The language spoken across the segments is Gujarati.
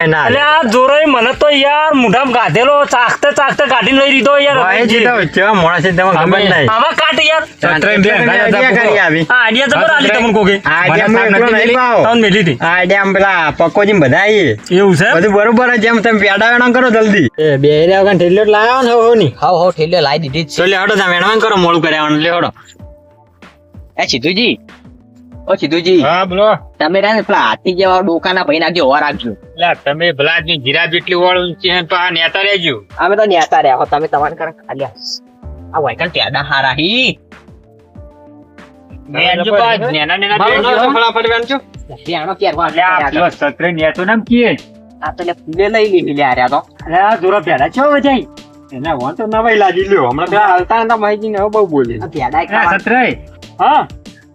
ના આ મને તો યાર મુઢામ ગાધેલો ચાખતે ચાખતે કાઢી લઈ લીધો યાર ભાઈ કેવા છે નહીં. યાર. બે આઈડિયા કરી આવી. આ આઈડિયા જબર આલી તમને કોકે. આઈડિયા માં એકલો નહીં પાવો. તમને મેલી હતી. આઈડિયા આમ પેલા પકોજી બધા આવીએ એવું છે? બધું બરોબર જેમ તમે પેડા વેણા કરો જલ્દી. એ બે રહ્યા વગર ઠેલ્યો લાવ્યો ને હો ની. હાવ હાવ ઠેલ્યો લાવી દીધી જ લે હડો તમે વેણવાન કરો મોડું કર્યા લે હડો. એ સિદ્ધુજી ઓ સિદ્ધુજી. હા બોલો. તમે રહ્યા ને પેલા હાથી જેવા ડોકાના ભાઈ નાખજો હોવા રાખજો. એટલે તમે ભલા ની જીરા જેટલી વાળું છે તો આ નેતા રહેજો. અમે તો નેતા રહ્યા હો તમે તમારે કર ખાલ્યા આ વાયકન ત્યાડા હારા હી. નેનજો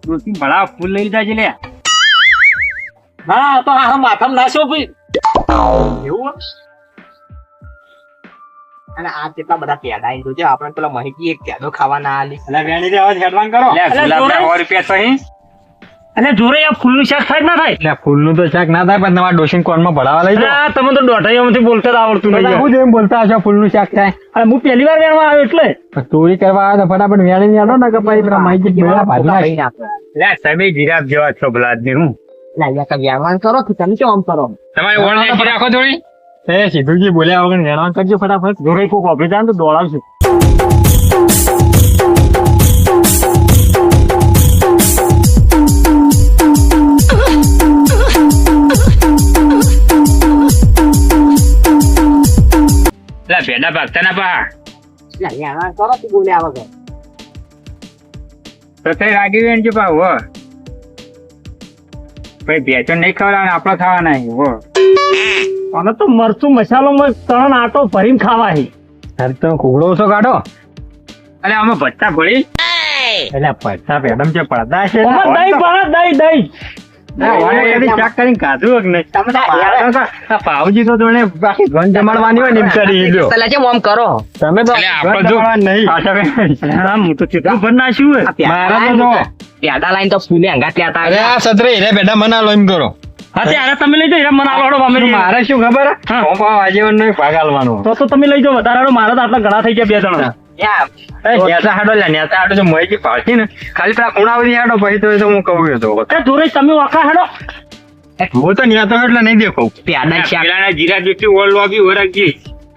બા, નેના નેના રહેજો. ફટાફટ વેણજો ત્યાંનો ક્યાર એટલે આ પેલો સત્રે નેતો નામ કીએ આ તો લે ફૂલે લઈ લીધી પેડા છો ભલા લે. હા તો આ માથામાં નાશો ભાઈ. એવું અને આ કેટલા બધા પેડા આવી જોજો આપણે પેલા માહિતી એક ત્યાડો ખાવાના આલી. એટલે વેણી દેવા હેડવાન કરો. એટલે ગુલાબના જોડે- સો રૂપિયા તો અહીં અને જોરે આ ફૂલનું શાક થાય કે ના થાય? એટલે ફૂલનું તો શાક ના થાય પણ તમારા ડોશીન કોનમાં ભરાવા લઈ જાય જાઓ તમે તો દોઢાઈઓમાંથી બોલતા આવડતું નહીં. હું જેમ બોલતા હશો ફૂલનું શાક થાય. અને હું પહેલી વાર વેણવા આવ્યો એટલે. ચોરી કરવા આવ્યો તો ફટાફટ વેણી યાડો ને કે ભાઈ પેલા માહિતી બેડા ભાજી નાખે. લે તમે જીરાફ જેવા છો ભલા આદમી હું? લે અહીંયા કઈ વ્યવહાર કરો કે તમે કેમ આમ કરો? તમારે ઓળ નાખી રાખો થોડી એ સીધુજી બોલ્યા વગર વેણવાન કરજો ફટાફટ. જોરે કોક ઓફિસ જાય તો દોડાવશું. લે ભેડા ભાગતા ના પા. લે વ્યવહાર કરો તું બોલ્યા વગર. તો કઈ રાગી વેણજો પા હો. ભાઈ ભેચો નહીં ખવડાવવાના આપડે ખાવાના અહીં, હો. અને તો મરચું મસાલોમાં ત્રણ આટો ભરીને ખાવા હે અરે તમે કુકડો ઓછો કાઢો અરે આમાં ભટ્ટા ભળી એટલે પૈસા પેડમ જે પડદા છે. દહીં ભરા દહીં દહીં. નહીં? તમે બાકી ઘન જમાડવાની હોય ને કરી. પેલા કેમ આમ કરો નહીં. હું તો ભર નાખ્યું મારા તો. લાઈન તો સુને અંગાત લેતા અરે બેટા મનાલો એમ કરો હા ત્યારે તમે લઈ જાઓ મને આલોડો અમે મારે શું ખબર નો ભાગ આલવાનો તો તો તમે લઈ જાઓ વધારાનો મારા તો આટલા ઘણા થઈ ગયા બે જણા એ હાડો લે નેતા હાડો જો મોયકી પાડતી ને. ખાલી પેલા ખૂણાવરી હાડો પછી તો તો હું કહું તો. તમે વાંકા હેડો? હું તો નેતા એટલે નહીં દેખો. પેલાના જીરા જેટલી ઓળ વાગી વરગી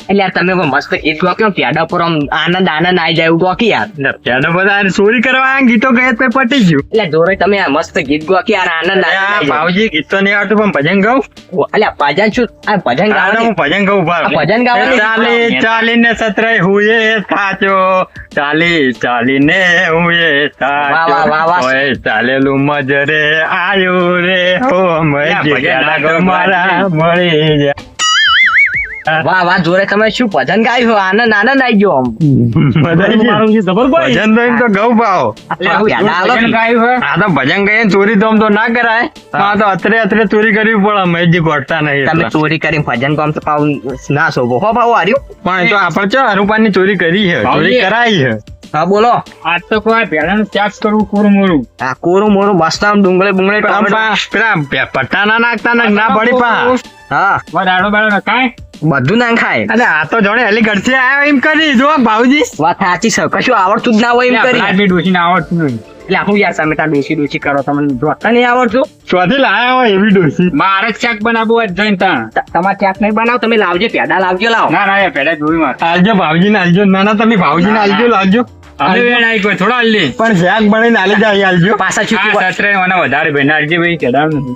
એટલે યાર તમે મસ્ત ગીત ગો કેમ પ્યાડા પર આમ આનંદ આનંદ આવી જાય એવું ગોકી યાર? ત્યાં બધા ચોરી કરવા ગીતો ગયે તો પટી ગયું. એટલે જોરે તમે આ મસ્ત ગીત ગો કે યાર આનંદ આવી. ભાવજી ગીત તો નહીં આવતું પણ ભજન ગાઉં? એટલે ભજન શું? આ ભજન ગાવ હું ભજન ગાઉં ભાવ. ભજન ગાવાનું? ચાલી ને સતરે હુએ સાચો ચાલી ને હુએ. સાચો ચાલેલું મજરે આયુ રે. હો કરો, મારા મળી જાય. વાહ વાહ જોરે તમે શું ભજન ગાયું આનંદ આનંદ આવી ગયો જબરભાઈ ભજન તો તો ગૌ ભાવ. ભજન ગાયું હે આ તો ભજન ગઈએ ને ચોરી તો આમ તો ના કરાય. પણ આ તો અત્રે અત્રે ચોરી કરવી પડે. મેજી ગોઠતા નહીં તમે ચોરી કરી ભજન ગામ તો પાવ ના શોભો. હો ભાવ હાર્યું? પણ તો આપણે ચો હરુપાની ચોરી કરી છે. ચોરી કરાઈ છે. હા બોલો. આજ તો કોઈ ભેડાનું ત્યાગ કરવું કોરું મોરું? આ કોરું મોરું? મસ્ત આમ ડુંગળે બુંગળી પેલા પટ્ટા ના નાખતા ને ના પડી પા. હા. વડાડો બાળો કાંઈ? બધું ના ખાય. અને આ તો જોડે હેલી ઘરથી આવ્યો એમ કરી જો ભાવજી વાત સાચી છે કશું આવડતું જ ના હોય એમ કરી. આટલી ડોસી ના આવડતું નહીં. એટલે હું યાર સામે ત્યાં ડોસી ડોસી કરો તમને જોતા નહીં આવડતું? ચોથી લાયા હોય એવી ડોસી મારે ચાક બનાવવું હોય તો જઈને તાણ. તમારે ચાક નહીં બનાવો તમે લાવજો પેડા લાવજો લાવો. ના ના પેડા જોઈ મારે. આવજો ભાવજી ને આવજો ના ના તમે ભાવજી ને આવજો લાવજો. અમે વેણ આવી કોઈ થોડા હલ્લી પણ શાક બની આલી જાય આલજો પાછા છૂટી વધારે બેન આલજે ભાઈ કેડાવ નથી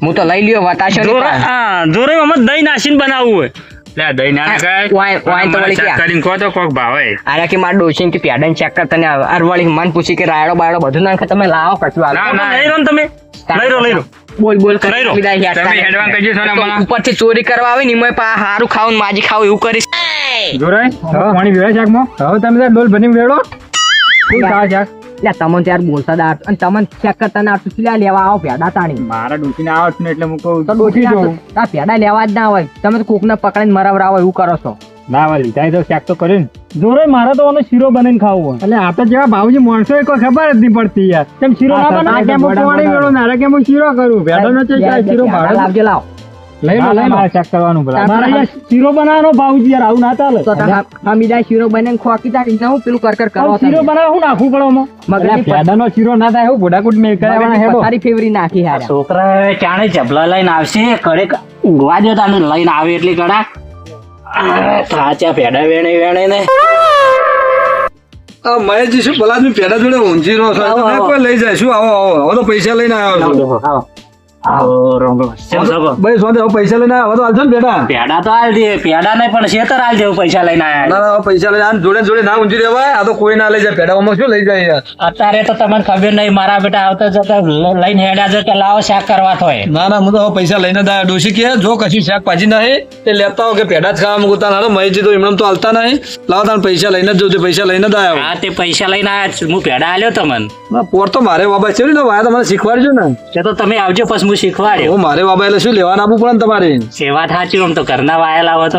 હું તો લઈ લ્યો વતાશો હા જોરે આમાં દહીં નાસીને બનાવવું હોય લે દહીં ના નખાય. વાય- વાય તો વળી? કરીને કહો તો કોક ભાવે અરે કે માર ડોસી કે પેડા ચેક કર તને અરવળી મન પૂછી કે રાયડો બાયડો બધું નાખે તમે લાવો કશું ના, આલો. ના. લઈ રહો તમે લઈ રો લઈ રો બોલ બોલ કરી વિદાય યાર. તમે હેડવાન કરજો છો ને મને. ઉપરથી ચોરી કરવા આવે ને મેં પા હારું ખાવું ને માજી ખાવું એવું કરીશ જોરાય પાણી પીવાય શાકમાં હવે તમે ડોલ બની વેળો શું શાક એટલે તમને ત્યાર બોલતા દાર અને તમને ચેક કરતા ના આવતું લે લેવા આવો પેડા તાણી મારા ડોશીને આવડતું ને એટલે હું કહું તો ડોસી આ પેડા લેવા જ ના હોય. તમે તો કોકને પકડીને મરાવરાવો એવું કરો છો. ના વાલી લીધા તો ચેક તો કર્યું જોરે મારે તો આનો શીરો બનાવીને ખાવું હોય. એટલે આ તો જેવા ભાવજી માણસો એ કોઈ ખબર જ નહીં પડતી યાર. કેમ શીરો ના બનાવે કેમ હું પાણી વેળો ના કેમ હું શીરો કરું? ભેડો નો શીરો પેડા ભાડો લાવજો લાવો. લઈ લો લઈ લો. ચેક કરવાનું પેલા મારે શીરો બનાવવાનો ભાવજી યાર આવું ના ચાલે. તો તમે હમીદા શીરો બને ખોકી તારી ના હું પેલું કર કર કરો શીરો બનાવે શું નાખવું પડે આમાં? મગજની પેડાનો શીરો ના થાય એવું ભોડાકૂટ મેં કરાવવાના હેડો. પથારી ફેવરી નાખી હારે. છોકરા ચાણે જબલા લઈને આવશે? કડે ઊંઘવા દો તમે લઈને આવે એટલી કડા. સાચા પેડા વેણે વેણે ને. આ મહેશજી શું ભલા તમે પેડા જોડે ઊંઝી રહો છો? આવો, તમે આવો. કોઈ લઈ જાય શું? આવો આવો હવે તો પૈસા લઈને આવ્યો છો. આવો. ભાઈ સોંતે હવે પૈસા લઈને આવ્યો તો હાલશે ને પેડા? પેડા તો હાલ દે પેડા નહીં પણ શેતર હાલ દેવું પૈસા લઈને ના ના પૈસા લઈને આને જોડે જોડે ના રહેવાય. આ તો કોઈ ના લઈ જાય. પેડાઓમાં શું લઈ જાય અત્યારે તો તમને ખબર નહીં મારા બેટા આવતા જતા લઈને હેડા કે લાવો શાક કરવા થોય ના ના હું તો હવે પૈસા લઈને આવ્યો. ડોશી કે જો કશું શાકભાજી નહીં તે લેતા હો કે પેડા જ ખાવા મૂકતા ના મહેશજી તો એમણે તો હાલતા નહીં. લાવો તાને પૈસા લઈને જ જોજો પૈસા લઈને જ આવ્યો. હા તે પૈસા લઈને આવ્યા હું પેડા આલ્યો તમને. પોર તો મારે બાબા છે ને વાયા તમારે શીખવાડજો ને. તો તમે આવજો પછી હું શીખવાડ્યો મારે બાબા એટલે શું લેવાનું આપવું પડે ને તમારે? સેવા થાચી આમ તો ઘરના વાયેલા હોય તો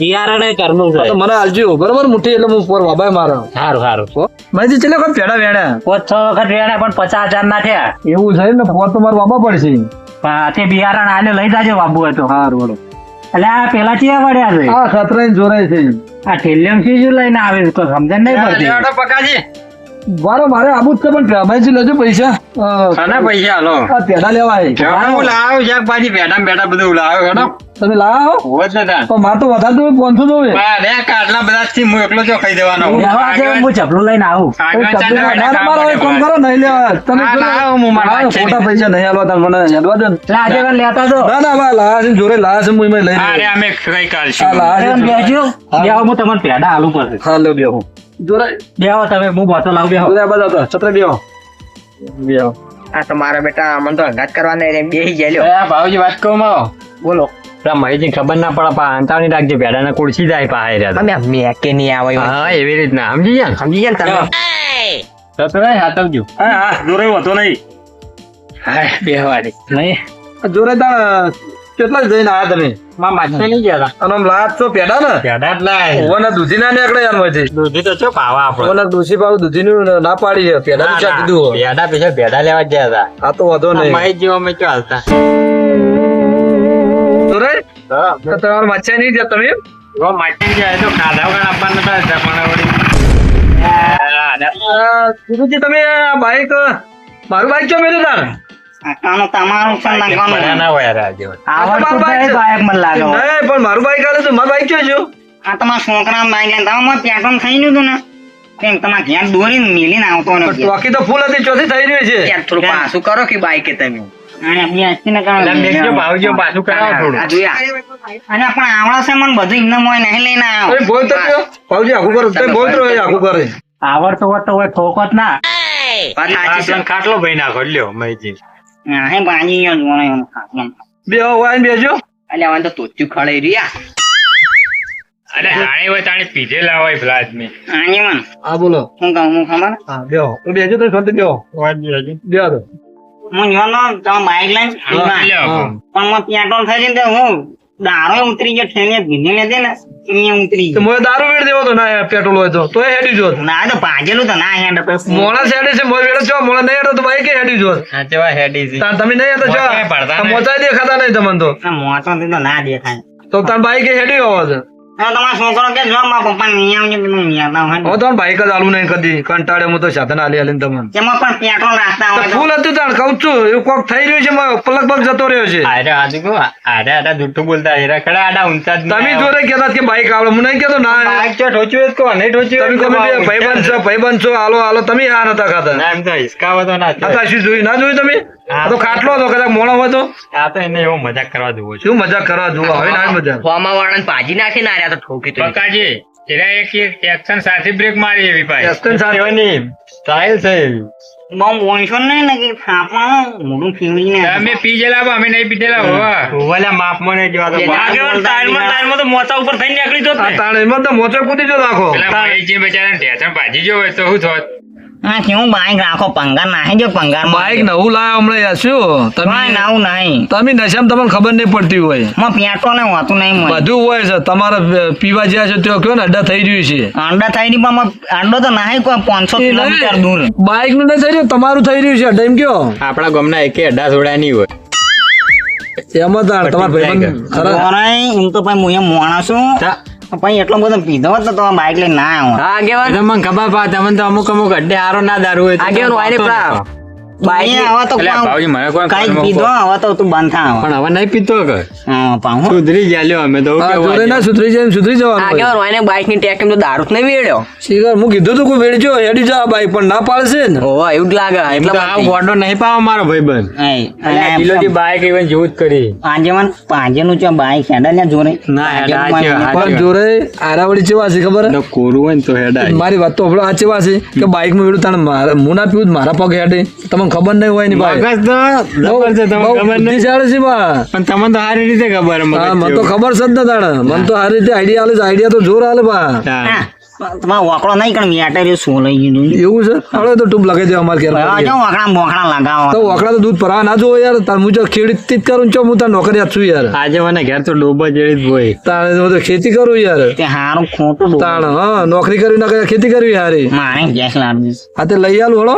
બિયારણ કરનું બિયારણ છે મને આલજો. બરોબર મુઠ્ઠી એટલે હું પર બાબા મારો. સારું સારું મને ચલે કોઈ પેડા વેણા પાંચ છ વખત વેણા પણ પચાસ હજાર ના થયા. એવું છે ને ફોન તો મારા બાબા પડશે. તે બિયારણ આને લઈ જાજો બાબુ હતો હારું બોલો એટલે આ પેલા ચિયા પડ્યા છે. આ ખતરાઈને જોરાય છે. આ ઠેલિયમ શું શું લઈને આવે તો સમજણ નહીં પડતી. પકાજી. મારો મારે આબુ જ છે પણ મહેશજી લેજો પૈસા. ખાના પૈસા હાલો. આ પેડા લેવા હે. લાવ્યો શાકભાજી પેડા પેડા બધું લાવ્યો હેડો. તમે લાવો. હોવ ને પણ માર તો વધારે તો પાંચસો દો કાટલા બધા થી હું એકલો જો ખાઈ દેવાનો હું ચપલું લઈને આવું. કોઈ આગળ ના, ના, મારો એક કામ કરો નહીં લેવા. તમે હા, લાવો, હું મારા ખોટા પૈસા નહીં આલવા તમે મને હેડવા દો આજે પણ લેતા દો ના ના બા લાયા છે જોરે લાયા છે હું લઈ અરે અમે કઈ કાલશું એમ છે. બેસજો હું. તમને પેડા આલુ પર હા લો બેહો જોડે બેહો તમે હું બોતો લાવું બેહો. જોડે આ બાજુ આવતા. બેહો. બેહો. આ તો બેટા અમને તો અંગાત કરવા નહીં બેસી ગયેલો. એ ભાવજી વાત કહું માં બોલો. પેલા ખબર ના પડે પા અંતાવની રાખજે પેડા ને કુળસી જાય પા હારે અમે મેકે નહીં આવે હા એવી રીતના. સમજી ગયા ને? સમજી ગયા ને તમે? તો તો હા હા જોરે હતો નહીં. હા બેહવાની. નહીં. આ જોડે તાણ કેટલા જઈને આયા તમે? માં માછે નહીં ગયા અને આમ છો પેડા ને? પેડા જ લાય ઓવાના દૂધી ના નીકળે એમ માંથી દૂધી તો છો પાવા આપણે. ઓવાના દૂધી પાવ દૂધીનું ના પાડી છે. પેડા ચા કીધું પેડા પૈસા પેડા લેવા જ ગયા હતા આ તો વધો નહીં. મહેશજી અમે ક્યાં હાલતા. જોડે તો તમાર મચ્છા નહીં ગયા તમે? ઓ માટી ગયા. તો ખાધા વગર આપવાના હતા જમણા વળી હા, ને આ, ગુરુજી તમે આ બાઈક મારું બાઈક છો મેરે તાર? આનું તમારું છે પડ્યા ના હોય. યાર આવડતું તો એ બાઈક મને લાગે હવે. નહીં પણ મારું બાઈક આલે તો મારું બાઈક ચો આ તમારા છોકરા બાઈક લઈને તમે પેટ્રોલ થઈ ગયું ને. તેમ તમારે ઘેર દોરીને મેલીને આવતો પણ નથી ટોકી તો ફૂલ હતી ચોથી થઈ રહ્યું છે. યાર થોડું પાછું કરો કે બાઈકે તમે. અને બે હસ્તીને એટલે કારણે મેઘજો ભાવજો પાછું કરાવો થોડું. આ જોયા. અને પણ આવડા છે મને બધું એમને મોય નહીં લઈને આવ્યો તમે બોલતો રહ્યો ભાવજી આખું કરો. તમે બોલતો રહ્યો આખું કરે. આવડતો હોત તો હોય ઠોકો જ ના વાત સાચી છે. ખાટલો ભાઈ નાખો લ્યો મહેશજી હા હે બાજી ગયો જોણે એનો ખાટલો. બે બેજો અલ્યા તોચ્યું રહ્યા અરે હાણી હોય તાણી આદમી આની મને હા બોલો હું કહું હું ખબર હા બેહો તો બેજો તો શાંતિ બેહો બેહો તો હું જો ને તમે બાઈક લઈને પણ મને પેટ્રોલ થઈ ગયું હું દારો ઉતરી ગયો ઠેલી ભીની લેતી ને એ ઉતરી ગયો. મોય દારૂ વેડ દેવો તો ના પેટ્રોલ હોય તો. તોય હેડી જોત. ના તો ભાજેલું તો ના હેડ મોણા સેડે છે મોય વેડે છો મોણા નહીં હેડો તો બાઈકે હેડી જોત. હા તેવા હેડી છે. તાર તમે નહીં હેડો દેખાતા નહીં તમને તો. મોટો તો ના દેખાય. તો તાર બાઈકે હેડી હોવો છે. તો બાઈક જ આલું નહીં કદી. કંટાળે હું તો સાધન આલી આલીને તમને. તેમાં પણ પેટ્રોલ રાખતા હોય ફૂલ હતું તાણ કહું છું એવું કોક થઈ રહ્યું છે મારો લગભગ જતો રહ્યો છે. આરે આજુ કહું આરે આડા જુઠ્ઠું બોલતા હેરા ખડા આડા ઊંચા તમે નહીં કહેતા કે બાઈક આવડે હું નહીં કહેતો ના. બાઈક ચો ઠોચ્યું જ નહીં ઠોચ્યું તમે તમે ભાઈબંધ છો ભાઈબંધ છો હાલો હાલો તમે આ નતા ખાતા. ના એમ તો હિસકાવો તો ના આ શું જોયું ના જોયું તમે? આ તો ખાટલો હતો કદાચ મોણો હોય તો આ તો એને એવો મજાક કરવા જોવો શું મજાક કરવા જોવો? હવે ના મજા ફોમાં વાળાને પાજી નાખી ના રહ્યા તો ઠોકી તો પકાજી એરા એક એક એક્શન સાથે બ્રેક મારી એવી પાછી એક્શન સાથે? એની સ્ટાઇલ છે એવી. બહુ મોણસો ને ને કે થાપા મોઢું ફીવડીને તમે પી ગયેલા બા, અમે નહીં પીધેલા હોવા. ઓવાલા માપમાં નહીં જોવા તો ટાઈમમાં તો મોચા ઉપર થઈને નીકળી જો તાણે ને. એમાં તો મોચો કૂદી જો નાખો પેલા જે બેચારા ઢેચણ ભાજી જો હોય તો શું થોત? હા કેવું બાઈક રાખો પંગાર નાખી જો પંગાર બાઈક નવું લાયા હમણાં યાર શું? તમે નવું નહીં. તમે નશામાં તમને ખબર નહીં પડતી હોય. માં પેટ્રોલ હોતું નહીં બધું હોય છે. તમારે પીવા જ્યાં છે તો કયો ને અડ્ડા થઈ રહ્યું છે. અંડા થઈ રહી પણ અંડો તો નાહી કોઈ પાંચસો કિલોમીટર દૂર. બાઈકનું નહીં થઈ રહ્યું તમારું થઈ રહ્યું છે અડ્ડા એમ કયો? આપણા ગામના એકે અડ્ડા થોડા નહીં હોય. એમાં તમારા ભાઈ ખરા. એમ તો ભાઈ હું એમ માણસ છું. પછી એટલો બધો પીધો હતો ને તો બાઇક લઈને ના આવ્યો આગેવાન. તમને ખબર પા તમને તો અમુક અમુક અડ્ડે હારો ના દારૂ હોય તો આગેવાન વાયરે પેલા બાઈક આવા તો ભાવજી મને કોઈ કાંઈક પીધો નથી. તો તું બંધ થા પણ હવે નહીં પીતો કે? હા, પાઉં. સુધરી ગયા લ્યો અમે તો હા, જોડે ના સુધરી જાય સુધરી જવાનું ભાઈ. આગેવાન વાયને બાઈકની ટેક તો દારૂ નહીં વેડ્યો. શિખર હું કીધું તું કોઈ વેડજો હેડી જા બાઈક પણ ના પાડશે ને. ઓવા એવું જ લાગે એમ આ ગોડો નહીં પાવો મારો ભાઈબંધ. એય, એટલે આ અને કિલોથી બાઈક even જેવું જ કરી. પાંજેમાં પાંજેનું છે બાઈક હેડે ને જોરે. ના, હેડે, આ છે, આ પણ જોડે આરાવડી ચેવા છે ખબર હે? કોરું હોય ને તો મારી વાત તો હમણાં આ ચેવા છે કે બાઈકમાં વેડું તાણે મારા- હું ના પીવું મારા પગ હેડે. તમને ખબર નહીં હોયની ભાઈ. મગજ તો ખબર છે તમને ખબર નહીં. બુદ્ધિશાળી છે બા. પણ તમને તો સારી રીતે ખબર હા મને તો ખબર છે જ ને તાણે. મને તો સારી રીતે આઈડિયા આલે છે. આઈડિયા તો જોર આલે બા. તમારો વાકડો નહીં પણ વેટર શું લઈ ગયું? એવું છે? હવે તો ટૂપ લગાવી દેવા અમારે ઘેર. જો વાકડા મોકડા લગાવો તો વાકડા તો દૂધ ભરાવા ના જોવો યાર. તાર હું જો ખેડી જ કરું છો હું તાર નોકરી છું યાર. આજે મને ઘેર તો ડોબા જેવી જ હોય. તારે હું તો ખેતી કરું યાર. તે હારું ખોટું તાણ હા નોકરી કરી ના કરી ખેતી કરવી હારી. મારે ગેસ લાવી હા તે લઈ આલું હળો.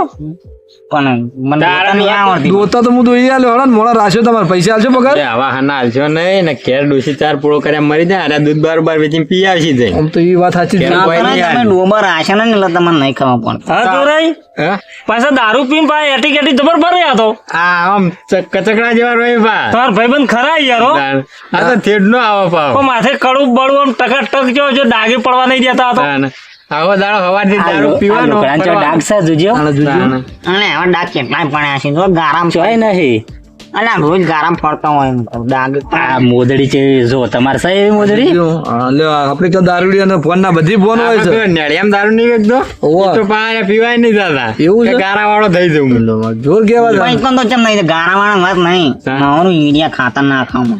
પણ મને દોતા નહીં આવડતી. દોતા તો હું દોઈ આલ્યો હળો મોળા રાશો તમારે પૈસા આલશો પગાર? એ આવા હના હાલશો નહીં ને કેર ડોસી ચાર પૂળો કર્યા મરી જાય અરે દૂધ બાર બાર વેચીને પી આવશી જાય. આમ તો એ વાત સાચી? ના, તમે ડોમર આશા ને એટલે તમને નહીં ખાવા પણ હા તો રહી પાછા દારૂ પીને પા એટી કેટી જબર ભરે આ તો. આ આમ કચકડા જેવા રોય બા. તમારા ભાઈબંધ ખરા યાર આ તો થેડ નો આવા પાવ. માથે કડું બળવું ટકા ટક જો જો ડાગે પડવા નહીં દેતા હતો. આવો દાડો હવારથી દારૂ પીવાનો લોકોના ડાક છે જોજો. અને હવે ડાક કેટલાય પડ્યા છે જો ગારામ જોય નહીં. અલા રોજ ગારામ ફરતો હોય એમ ડાગ આ મોદડી છે જો તમારે સહી એવી મોદડી? લે આપણે તો દારૂડી અને ફોન ના બધી ફોન હોય છે. નેળિયામાં દારૂ નહીં વેચતો. તો પાછા પીવાય નહીં દાદા. એવું છે? ગારા વાળો થઈ જવું જોર કેવા કોઈ કોણ તો ચમ નહીં ગારાવાળા વાત નહીં. મારું ઈડિયા ખાતર ના ખાવું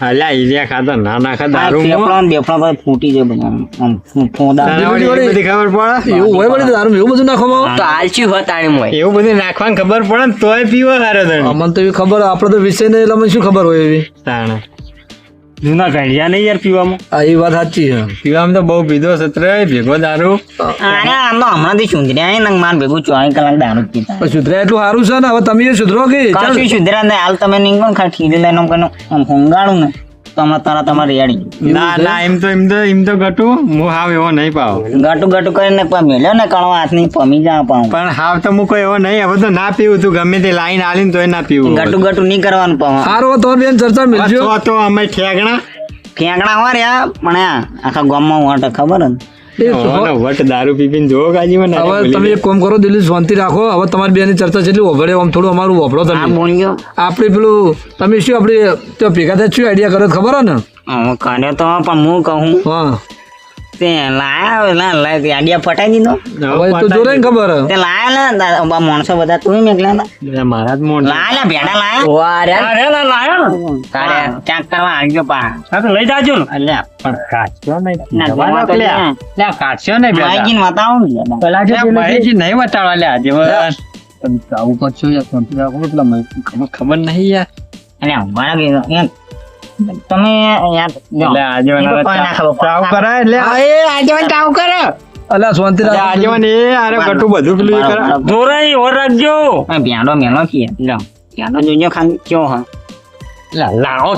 અલ્યા ઈલિયા ખાતા ના નાખા દારૂ ફેફડા ને બેફડા બધા ફૂટી જાય બધા આમ, આમ ફૂ- બધી ખબર પડે? એવું હોય વળી દારૂ એવું બધું નાખવામાં તો આલચી હોત આણી મોય એવું બધું નાખવાની ખબર પડે ને તોય પીવો હારો તને. અમને તો એવી ખબર આપણે તો વિષય ને એટલે મને શું ખબર હોય એવી? તાણે. જૂના ઘડિયા નહીં યાર પીવામાં? આ એ વાત સાચી છે. પીવામાં તો બહુ પીધો સત્રે ભેગો દારૂ. અરે આમ તો હમણાંથી સુધર્યા એ નંગ માર ભેગું ચોવીસ કલાક દારૂ પીતા. સુધર્યા એટલું સારું છે ને? હવે તમે સુધરો કે? ચાલ. કશું સુધર્યા ને હાલ તમે નહીં પણ ખાલી ઠીલી લઈને આમ કરીને આમ હુંગાડું ને. તો હમણાં તારા તમારે રેડી ના ના એમ તો એમ તો એમ તો ગટુ હું હાવ એવો નહીં પાવ ગટુ ગાટું કરીને મેલ્યો ને હાથ હાથની પમી જા પાઉં. પણ હાવ તો હું કોઈ એવો નહીં હવે તો ના પીવું તું ગમે તે લાઈન આલીને તોય ના પીવું ગટુ ગટુ નહીં કરવાનું પાઉં. સારું તો બેન ચર્ચા મિલજો. તો તો અમે ઠેગણા. ઠેગણા હોય રહ્યા પણ આખા ગામમાં વાટે ખબર ઓનો વટ દારૂ પી જોવો કાજી હવે તમે એક કામ કરો દિલ્હી શાંતિ રાખો. હવે તમારી બેની ચર્ચા ઓભળે આમ થોડું અમારું ઓભળો તમે. આપણે પેલું તમે શું આપણે ભેગા થાય શું આઈડિયા કરો ખબર હે ને? હું તો પણ હું કહું. હા. તે લાયા લાય તે આડિયા ફટાઈ દીધો. હવે તો જોરે ને ખબર. તે લાયા લા બા માણસો બધા તું મેકલા હતા. મારા જ મોન લાયા ભેડા લાયા. ઓવા રે અરે લા લાયો તારે ચાક કરવા આવ્યો પા હા લઈ જાજો ને. અલ્યા પણ કાચ્યો નહીં. ના, જવા જવા દો તો લ્યા. લ્યા. લ્યા, કાચ્યો નહીં બેટા. માઈકીને બતાવો ને પેલા જે ભાઈજી નહીં બતાડવા લ્યા આજે આવું કરશું યાર શાંતિ રાખો એટલે મને ખબર ખબર નહીં યાર. અલ્યા મારા કીધું, એમ તમે યાર જો. એટલે આજે એ તો કોઈ ના ખબર પડે. ચાવ કરાય એટલે અલ્યા શાંતિ એટલે રાખો એ આરે ગટુ બધું પેલું એ કરે. ઓર રાખજો. આ ભેંડો મેલો છીએ લો. ભેંડો જોજો ખાલી કેવો હા. લાવો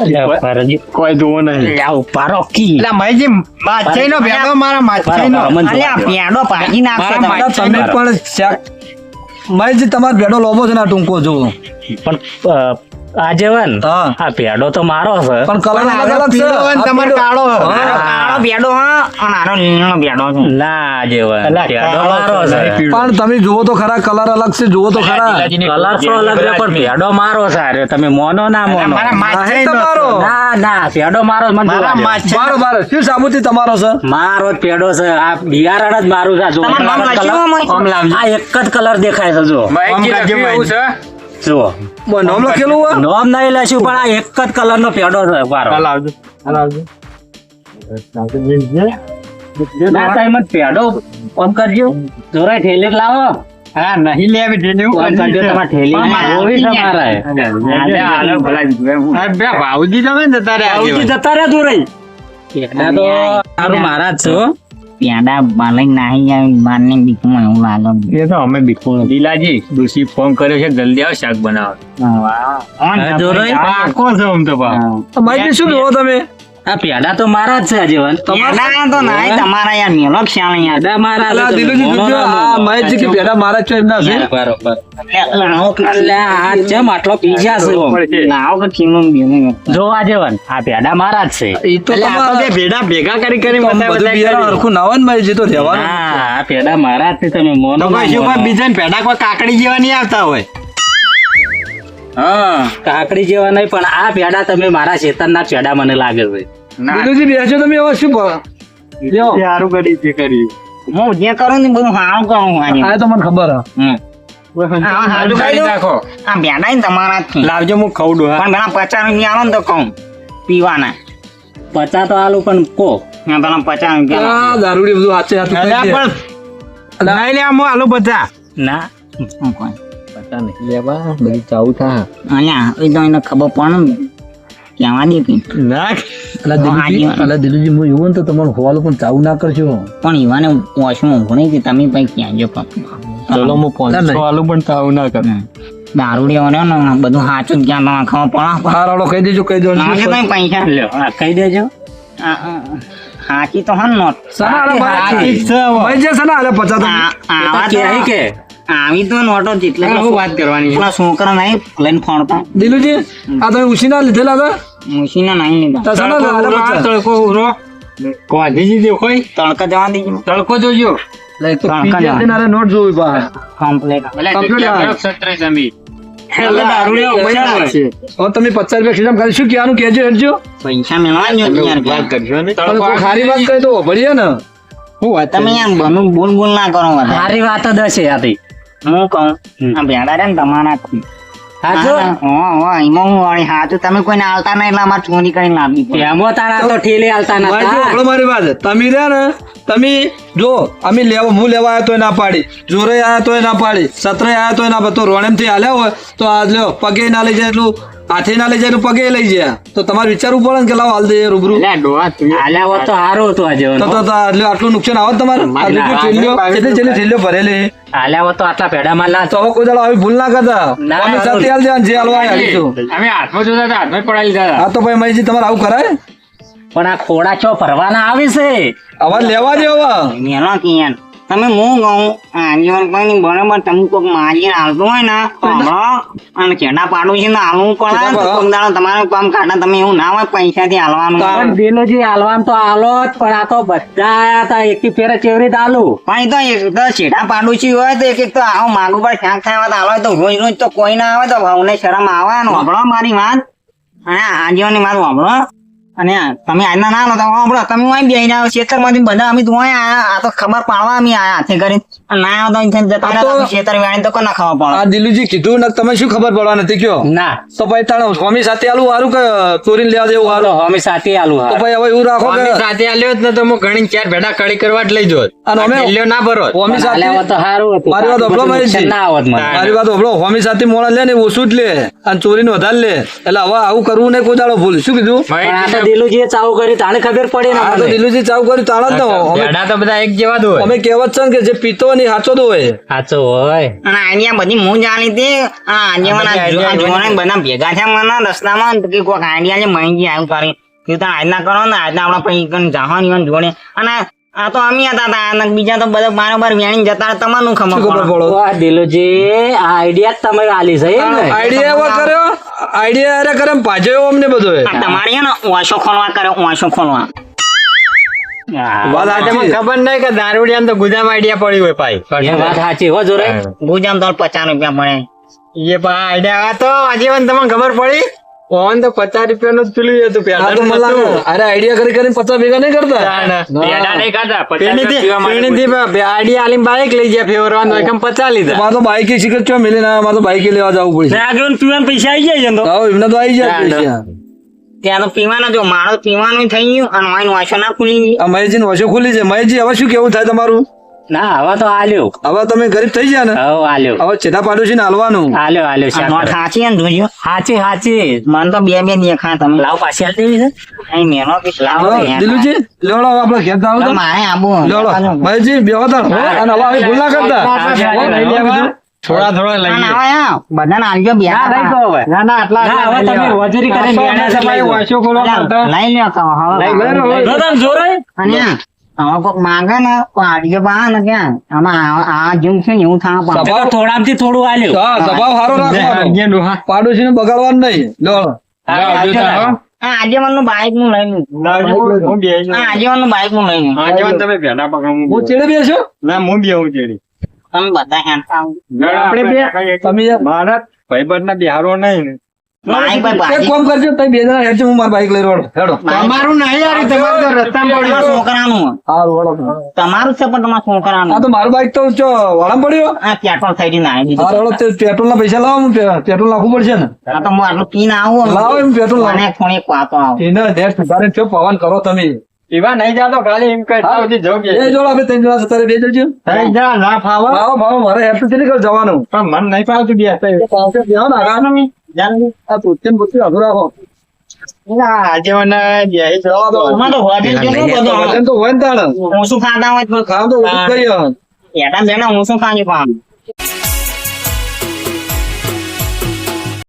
કોઈ જોવો નહીં. લાવ પારો કી. એટલે માઈજી માછીનો ભેગો મારા માછીનો અલ્યા ભેંડો પાકી નાખશે તમે. તમે પણ શાક મહેશજી ભેડો લોબો છે ને ટૂંકો જો પણ આજેવન હા. આ પેડો તો મારો છે. પણ કલર અલગ અલગ છે. તમારે કાળો કાળો પેડો હા. અને આનો લીલો પેડો છે. ના આજેવન પેડો મારો છે. પણ તમે જુઓ તો ખરા કલર અલગ છે જુઓ તો ખરા. કલર તો અલગ છે પણ પેડો મારો છે. અરે તમે મોનો ના મોનો? મારા તમારો. ના ના પેડો મારો મને મારા મારો બારો શું સાબુતી તમારો છે? મારો જ પેડો છે. આ બિયારણ જ મારું છે. આ જો તમારું નામ લખ્યું આમ લાવજો. આ એક જ કલર દેખાય છે જો છે? જુઓ. નામ લખેલું નોમ નહીં પણ આ એક જ કલર નો પેડો છે મારો હાલ આવજો. હાલ આવજો. ના તો એમાં પેડો ઓમ કરજો. જોરાઈ ઠેલે લાવો. હા નહીં લેવી જેને એવું કરજો તમારે ઠેલી જોવી તમારે હા, બે ભાવજી તમે ને તારે આવતી જતા રે જોરાઈ પેડા તો તારું મારા જ છો. પેડા બાલે નાહી જાય બારને બીકમાં એવું લાગે. એ તો અમે બિલકુલ લીલાજી ડોશી ફોન કર્યો છે જલ્દી આવો શાક બનાવો. પાકો છો આમ તો માહિતી શું જોવો તમે? આ પેડા તો મારા જ છે જીવન તો નાહી તમારા યાર મેલો ખ્યાલ યાર પેડા મારા અલા. દિલુજી જોજો, આ કે પેડા મારા છે એમના છે? બરોબર. લાવો કે આ આટલો છે. લાવો જેવન આ પેડા મારા જ છે. એ તો તમારા ભેડા ભેગા કરી કરી બધું બિયારણ હરખું ના હોય ને તો રહેવાનું હા પેડા મારા જ છે તમે મોનો ના મોનો. બીજા પેડા કોઈ કાકડી જેવા નહીં આવતા હોય. હા કાકડી જેવા નહીં પણ આ પેડા તમે મારા ચેતનના પેડા મને લાગે છે. દિલુજી બેસજો તમે હવે શું સારું કરી તે કરી. હું જે કરું ને બધું હાવ કરું આ તો મને ખબર હા, જ. લાવજો હું પણ પેલા પચાસ રૂપિયા ને તો કહું પીવાના. પચાસ તો આલુ પણ કો. હા, પચાસ રૂપિયા દારૂડી બધું હાથે હાથ લે આલુ બધા. ના. હું કહું. પતા નહીં લેવા બધી ચાવું થા અલ્યા એ તો એને ખબર પણ ને. કહેવા દે કે. નાખ અલા, દિલુજી હું એવું તો તમારું હોવાનું પણ ચાવું ના કરશો પણ ઈવાને ઓછું ઊંઘ નહીં કે તમે પછી ક્યાં જો ચલો હું ના, પાંચસો પણ ચાવું ના કર. દારૂડિયો રહ્યો ને બધું સાચું ક્યાં તમે ખબર પડે? કહી દેજો કહી દેજો લાવજો તમે પૈસા લ્યો. આ કહી દેજો. આ, આ, તો હન નોટ. સના અરે સાચી. મહેશજી સના અરે પચાસ આવા કે કે. આવી તો નોટો જેટલા શું? વાત કરવાની છોકરા નહીં લઈને પર. દિલુજી આ તમે ઉછીના લીધેલા હતા. મુશીને નાઈ લીધા. તડકો ઉરો, પચાસ. તડકો ઉરો. તડકા જવા દીજો. તડકો જોજો. લે, તો પીજે કજા. છે ને નોટ જોવી બા. કમ્પ્લેટ. જમી તમે પચાસ રૂપિયા ખીચામ ખાલી શું કહેવાનું? કહેજો હેડજો. પૈસા મેળવા જો યાર વાત કરજો ને. પણ વાત કહી દો ભળીએ ને. શું તમે યાર બનુ બોલ બોલ ના કરો. સારી વાત જ હશે આથી હું કહું આ ભેડા રે ને તમારા હા હા હું તમે કોઈને આવતા ના એટલે અમારે ચોરી કરીને. તારા તો ઠેલે મારી વાત તમે રહ્યા ને તમે જો અમે લેવા હું લેવા આવ્યો તોય ના પાડી. જોરે આવ્યા તોય ના પાડી. સત્રે આવ્યા તોય ના. તો રોણેમથી હાલ્યા હોય તો આ લ્યો પગે ના લઈ જાય એટલું. હાથે ના લઈ જાય પગે લઈ જાય. તો તમારે વિચારવું પડે ને કે લાવ હાલ દઈએ રૂબરૂ. તું સારો હતો આજે તો એટલે આટલું નુકસાન આવે તમારે? ઠેલ્યો ભરેલી. આલ્યા તો આટલા તો કોઈ દાડો આવી ભૂલ ના કરતા. અમે સાથે હાલ દેવાનું, જે હાલવા હોય અમે હાથમાં જોતા હતા હાથમાં પડાવી લીધા હા તો ભાઈ મહીજી તમારે આવું કરાય? પણ આ ખોડા છો ફરવાના આવે છે. હવે લેવા દે મેલો કે યાર તમે હું કહું? આ જીવન કોઈ નહીં બરાબર તમે કોઈક મારીને હાલતું હોય ને સાંભળો અને ચેડા પાડું છે ને આવું પણ ને કોઈક દાડો તમારે કામ કાઢા તમે એવું ના હોય પૈસાથી હાલવાનું. પણ દિલોજી હાલવાનું તો હાલો જ પણ આ તો બધા હતા એકી ફેરે ચેવરી હાલું પણ તો એક તો ચેડા પાડું છે હોય તો એક એક તો આવું માગું પર શાક થાય તો હાલો તો રોજ રોજ તો કોઈ ના આવે તો ભાવને શરમ આવે સાંભળો વાપરો મારી વાત. અને આજીવનની મારું વાપરો અને તમે આજના ના લો તો વાપરો તમે અહીં બેહીને ખેતરમાંથી બધા અમે તો આયા આ તો ખબર પાડવા અમે આયા હાથે કરી ના આવતા જતા રહ્યા ખેતર વેણી તો કોના ખબર પડે? આ દિલુજી કીધું ને તમે શું ખબર પડવા નથી કયો? ના. તો ભાઈ તાણે સ્વામી સાથે આલુ હારું કે ચોરીને લેવા દેવું હારું? અમે સાથે આલુ તો ભાઈ હવે એવું રાખો કે સાથે આલ્યો જ ને તો હું ઘણી ચાર ભેડા કડી કરવા જ લઈ જો અને અમે- લ્યો ના ભરો સ્વામી સાથે તો હારું હતું. મારી વાત ઓબળો મારી ના આવત મને. મારી વાત ઓબળો સ્વામી સાથે મોડા લે ને ઓછું જ લે. અને ચોરીને વધારે લે. એટલે હવે આવું કરવું ને કોઈ દાડો ભૂલ. શું કીધું? પણ ચાવ તો કર્યું તાણે ખબર પડે ને આ તો દિલુજી ચાવ કર્યું તાણે તો ને અમે- તો બધા એક જેવા જ હોય. અમે કહેવત છે કે જે પીતો નહીં હાચો દો હોય. સાચું હોય. અને આઈડિયા બધી હું જાણી હતી. આ આજીવન આ જો- બધા ભેગા છે મને રસ્તામાં કે કોઈક આઈડિયા છે મહીજી આવ્યું કરી કીધું તમે આજના કરો ને આજના આપણા પછી કઈ જવાની હોય ને જોડે. અને આ તો અમે હતા હતા અને બીજા તો બધા બારોબાર વેણી જતા તમારું ખબર ખબર પડે? વાહ, દિલુજી આ આઈડિયા તમે આલી છે આઈડિયા કર્યો? આઈડિયા અરે કરે પાછો અમને બધો તમારે છે ને ઓછો ખોલવા કરે ઓછો ખોલવા. વાત સાચી મને ખબર નહીં કે દારૂડિયા તો ગુજામ આઈડિયા પડી હોય ભાઈ. એ વાત સાચી હો જોરે ગુજામ તો પચાસ રૂપિયા મળે. એ પા આઈડિયા તો આજીવન તમને ખબર પડી? ઓન તો પચાસ રૂપિયા નું પેલું હતું અરે આઈડિયા કરી કરીને પચાસ ભેગા નહીં કરતા? આઈડિયા આલી બાઈક લઈ ગયા ફેવરવાનું હોય કેમ પચાસ લીધા. મારે તો બાઈક શીખર ચો મિલી ના મારે તો બાઈક લેવા જવું પડશે. પૈસા આવી જાય તો. એમને તો આવી જાય પૈસા. ત્યાં તો પીવાના જો મારો પીવાનું થઈ ગયું અને વાંચો ના ખુલી ગઈ મહેશજી વશો ખુલી છે. મહેશજી હવે શું કેવું થાય તમારું? ના હવે તો આલ્યો હવે તમે ગરીબ થઈ ગયા ને હવે આલ્યો હવે છેટા પાડોશી ને હાલવાનું આલ્યો આલ્યો આ નોટ સાચી ને જોજો હાચી હાચી મને તો બે બે દેખા તમે લાવ પાછી આલી દેવી છે અહીં મેનો કે લાવો દિલુજી લેવડો આપણે ઘેર જાવ તો મારે આબુ લેવડો મહેશજી બેહો તાણ, અને હવે આવી ભૂલ ના કરતા લઈ. થોડા થોડા લઈ ના, ના, આયા. બધાને આલજો બે ના લઈ તો હવે ના ના આટલા ના, હવે તમે વજરી કરીને બેઠા છો, લઈ લો. વાંચો લઈ લ્યો તો હવે જો તમે જોરો અને આમાં માંગે ને તો આડજો બા ને ક્યાં આમાં આ- જેવું છે ને એવું થવા પામે. થોડા થી થોડું આલ્યું હા સ્વભાવ સારો રાખવાનો પાડોશી ને. બગાડવાનું નહીં લેવડો આ આજીવનનું બાઈકનું લઈને લ્યું. આ આજીવનનું બાઈકનું લઈ તમે ભેડા પકડો હું ચેડે ના હું બી આવું ચેડી. તમે બધા હેન્ડ આપણે બે તમે યાર મારા ભાઈબંધ ના બિહારો નહીં ને બાઈક પર એક બાજી. કામ કરજો તમે બે જણા હેડજો હું મારા બાઈક લઈ રોડ હેડો. તમારું નહીં યાર તમારું તો રસ્તામાં પડ્યું છોકરાનું હારું હેડો તમારું છે પણ તમારા આ તો મારું બાઈક તો ચો વાળા પડ્યો. આ પેટ્રોલ હા ના પૈસા લાવો પેટ્રોલ નાખવું પડશે ને. આ તો હું આટલું પીને આવું. લાવો એમ પેટ્રોલ. મને થોડીક વાતો આવે. એને નેટ સુધારીને ચો પવન કરો તમે. પીવા નહીં જાતો ખાલી એમ કઈ. સુધી જવું એ જોડો આપણે ત્રણ જણા સતારે બે જજો ના ફાવા. ફાવો ફાવો મારે હેડ તો જવાનું. પણ મન નહીં ફાવતું બે. પાવશે બેહો ને આગળ. આ અઘરું રાખો આજે મને તો વજન કેટલું બધું તો હોય ને તાણ ઓછું ખાતા હોય ખાવા તો એટા ખાજો પાછું.